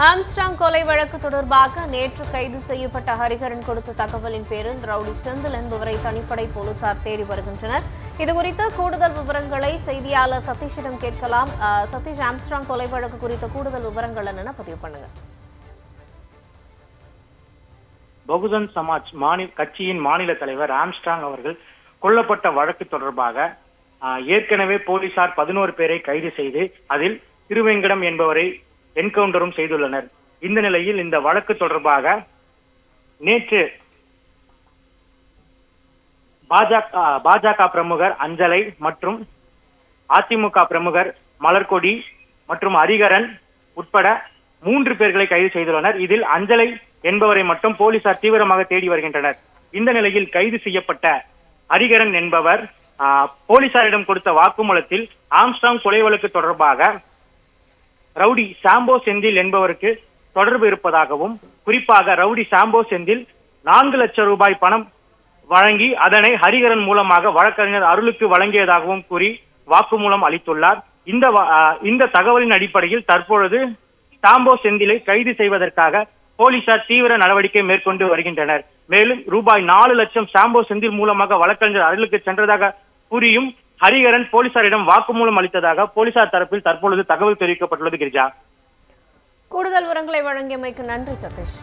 Armstrong கொலை வழக்கு தொடர்பாக நேற்று கைது செய்யப்பட்ட ஹரிஹரன் கொடுத்த தகவலின் பேரில் ரவுடி செந்தில் என்பவரை தனிப்படை போலீசார் தேடி வருகின்றனர். இதுகுறித்த கூடுதல் விவரங்களை செய்தியாளர் சதீஷிடம் கேட்கலாம். சதீஷ் ஆம்ஸ்டாங் கொலை வழக்கு குறித்த கூடுதல் விவரங்கள் என்னென்ன? பதிவு பண்ணுங்க. பகுஜன் சமாஜ் மாநில கட்சியின் மாநில தலைவர் ஆம்ஸ்டாங் அவர்கள் கொல்லப்பட்ட வழக்கு தொடர்பாக ஆஹ், ஏற்கனவே போலீசார் பதினோரு பேரை கைது செய்து அதில் திருவேங்கடம் என்பவரை என்கவுண்டரும் செய்துள்ளனர். இந்த நிலையில் இந்த வழக்கு தொடர்பாக நேற்று பாஜக பாஜக பிரமுகர் அஞ்சலை மற்றும் அதிமுக பிரமுகர் மலர்கொடி மற்றும் ஹரிகரன் உட்பட மூன்று பேர்களை கைது செய்துள்ளனர். இதில் அஞ்சலை என்பவரை மட்டும் போலீசார் தீவிரமாக தேடி வருகின்றனர். இந்த நிலையில் கைது செய்யப்பட்ட ஹரிகரன் என்பவர் ஆஹ், போலீசாரிடம் கொடுத்த வாக்குமூலத்தில் ஆம்ஸ்டாங் கொலை வழக்கு தொடர்பாக ரவுடி சாம்போ செந்தில் என்பவருக்கு தொடர்பு இருப்பதாகவும் குறிப்பாக ரவுடி சாம்போ செந்தில் நான்கு லட்சம் ரூபாய் பணம் வழங்கி அதனை ஹரிகரன் மூலமாக வழக்கறிஞர் அருளுக்கு வழங்கியதாகவும் கூறி வாக்குமூலம் அளித்துள்ளார். இந்த இந்த தகவலின் அடிப்படையில் தற்பொழுது சாம்போ செந்திலை கைது செய்வதற்காக போலீசார் தீவிர நடவடிக்கை மேற்கொண்டு வருகின்றனர். மேலும் ரூபாய் நாலு லட்சம் சாம்போ செந்தில் மூலமாக வழக்கறிஞர் அருளுக்கு சென்றதாக கூறியும் ஹரிகரன் போலீசாரிடம் வாக்குமூலம் அளித்ததாக போலீசார் தரப்பில் தற்பொழுது தகவல் தெரிவிக்கப்பட்டுள்ளது கிரிஜா. கூடுதல் விவரங்களை வழங்கியமைக்கு நன்றி சதீஷ்.